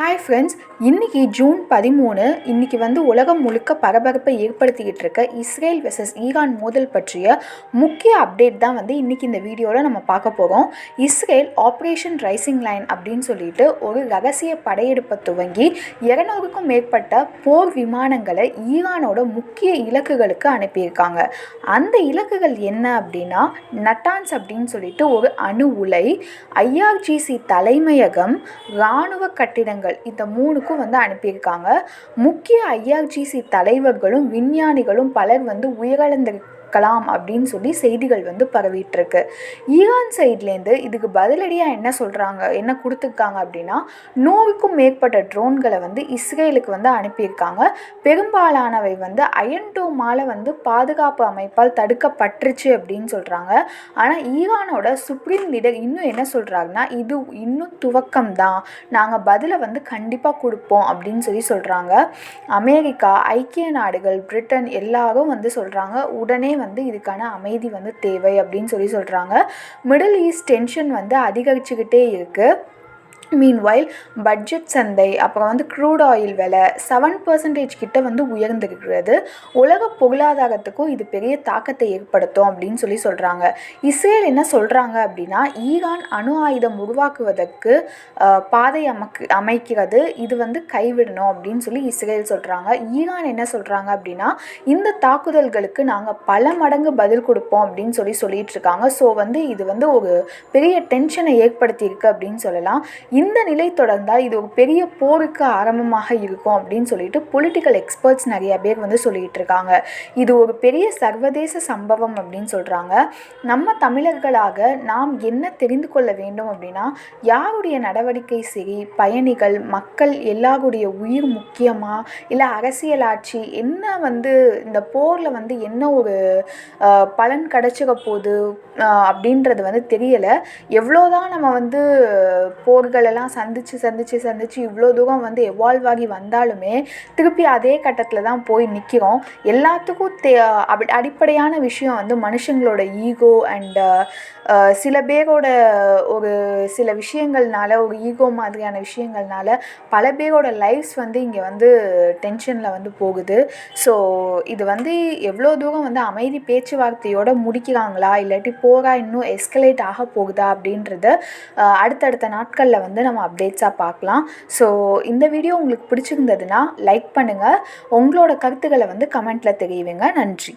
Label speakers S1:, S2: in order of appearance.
S1: Hi friends இன்றைக்கி June பதிமூணு இன்றைக்கி வந்து உலகம் முழுக்க பரபரப்பை ஏற்படுத்திக்கிட்டு இருக்க இஸ்ரேல் வெசஸ் ஈரான் மோதல் பற்றிய முக்கிய அப்டேட் தான் வந்து இன்றைக்கி இந்த வீடியோவில் நம்ம பார்க்க போகிறோம் இஸ்ரேல் ஆப்ரேஷன் ரைசிங் லைன் அப்படின்னு சொல்லிட்டு ஒரு ரகசிய படையெடுப்பை துவங்கி இரநூறுக்கும் மேற்பட்ட போர் விமானங்களை ஈரானோட முக்கிய இலக்குகளுக்கு அனுப்பியிருக்காங்க. அந்த இலக்குகள் என்ன அப்படின்னா நட்டான்ஸ் அப்படின்னு சொல்லிட்டு ஒரு அணு உலை ஐஆர்ஜிசி தலைமையகம் இராணுவ கட்டிடங்கள் தலைவர்கள். இந்த மூணுக்கும் வந்து அனுப்பியிருக்காங்க. முக்கிய ஐஆர்ஜிசி தலைவர்களும் விஞ்ஞானிகளும் பலர் வந்து உயிரிழந்திருக்க இருக்கலாம் அப்படின்னு சொல்லி செய்திகள் வந்து பரவிட்டுருக்கு. ஈரான் சைட்லேருந்து இதுக்கு பதிலடியாக என்ன சொல்கிறாங்க என்ன கொடுத்துருக்காங்க அப்படின்னா நூறுக்கும் மேற்பட்ட ட்ரோன்களை வந்து இஸ்ரேலுக்கு வந்து அனுப்பியிருக்காங்க. பெரும்பாலானவை வந்து அயன்டோமால் வந்து பாதுகாப்பு அமைப்பால் தடுக்கப்பட்டுருச்சு அப்படின்னு சொல்கிறாங்க ஆனால் ஈரானோட சுப்ரீம் லீடர் இன்னும் என்ன சொல்கிறாங்கன்னா இது இன்னும் துவக்கம் தான் நாங்கள் பதிலை வந்து கண்டிப்பாக கொடுப்போம் அப்படின்னு சொல்லி சொல்கிறாங்க அமெரிக்கா ஐக்கிய நாடுகள் பிரிட்டன் எல்லாரும் வந்து சொல்கிறாங்க உடனே வந்து இதுக்கான அமைதி வந்து தேவை அப்படின்னு சொல்லி சொல்கிறாங்க மிடில் ஈஸ்ட் டென்ஷன் வந்து அதிகரிச்சுக்கிட்டே இருக்குது மீன்வைல் பட்ஜெட் சந்தை அப்புறம் வந்து க்ரூட் ஆயில் விலை செவன் பர்சன்டேஜ் கிட்ட வந்து உயர்ந்திருக்கிறது. உலக பொருளாதாரத்துக்கும் இது பெரிய தாக்கத்தை ஏற்படுத்தும் அப்படின்னு சொல்லி சொல்கிறாங்க இஸ்ரேல் என்ன சொல்கிறாங்க அப்படின்னா ஈரான் அணு ஆயுதம் உருவாக்குவதற்கு பாதை அமைக்கு அமைக்கிறது. இது வந்து கைவிடணும் அப்படின்னு சொல்லி இஸ்ரேல் சொல்கிறாங்க ஈரான் என்ன சொல்கிறாங்க அப்படின்னா இந்த தாக்குதல்களுக்கு நாங்கள் பல மடங்கு பதில் கொடுப்போம் அப்படின்னு சொல்லி சொல்லிட்டு இருக்காங்க. ஸோ வந்து இது வந்து ஒரு பெரிய டென்ஷனை ஏற்படுத்தியிருக்கு அப்படின்னு சொல்லலாம். இந்த நிலை தொடர்ந்தால் இது ஒரு பெரிய போருக்கு ஆரம்பமாக இருக்கும் அப்படின்னு சொல்லிட்டு பொலிட்டிக்கல் எக்ஸ்பர்ட்ஸ் நிறைய பேர் வந்து சொல்லிகிட்டு இருக்காங்க. இது ஒரு பெரிய சர்வதேச சம்பவம் அப்படின்னு சொல்கிறாங்க நம்ம தமிழர்களாக நாம் என்ன தெரிந்து கொள்ள வேண்டும் அப்படின்னா யாருடைய நடவடிக்கை சரி பயணிகள் மக்கள் எல்லாருடைய உயிர் முக்கியமா இல்லை அரசியலாட்சி என்ன வந்து இந்த போரில் வந்து என்ன ஒரு பலன் கிடச்சிக்க போகுது அப்படின்றது வந்து தெரியலை. எவ்வளோதான் நம்ம வந்து போர்களை எல்லாம் சந்தித்து சந்தித்து சந்தித்து இவ்வளோ தூரம் வந்து எவால்வ் ஆகி வந்தாலுமே திருப்பி அதே கட்டத்தில் தான் போய் நிற்கிறோம் எல்லாத்துக்கும் தே அடிப்படையான விஷயம் வந்து மனுஷங்களோட ஈகோ அண்டு சில பேரோட ஒரு சில விஷயங்கள்னால ஒரு ஈகோ மாதிரியான விஷயங்கள்னால பல பேரோட லைஃப்ஸ் வந்து இங்கே வந்து டென்ஷனில் வந்து போகுது. ஸோ இது வந்து எவ்வளோ தூரம் வந்து அமைதி பேச்சுவார்த்தையோடு முடிக்கிறாங்களா இல்லாட்டி போரா இன்னும் எஸ்கலேட் ஆக போகுதா அப்படின்றத அடுத்தடுத்த நாட்களில் வந்து வந்து நம்ம அப்டேட்ஸாக பார்க்கலாம். ஸோ இந்த வீடியோ உங்களுக்கு பிடிச்சிருந்ததுன்னா லைக் பண்ணுங்கள் உங்களோட கருத்துக்களை வந்து கமெண்ட்டில் தெரிவிங்க. நன்றி.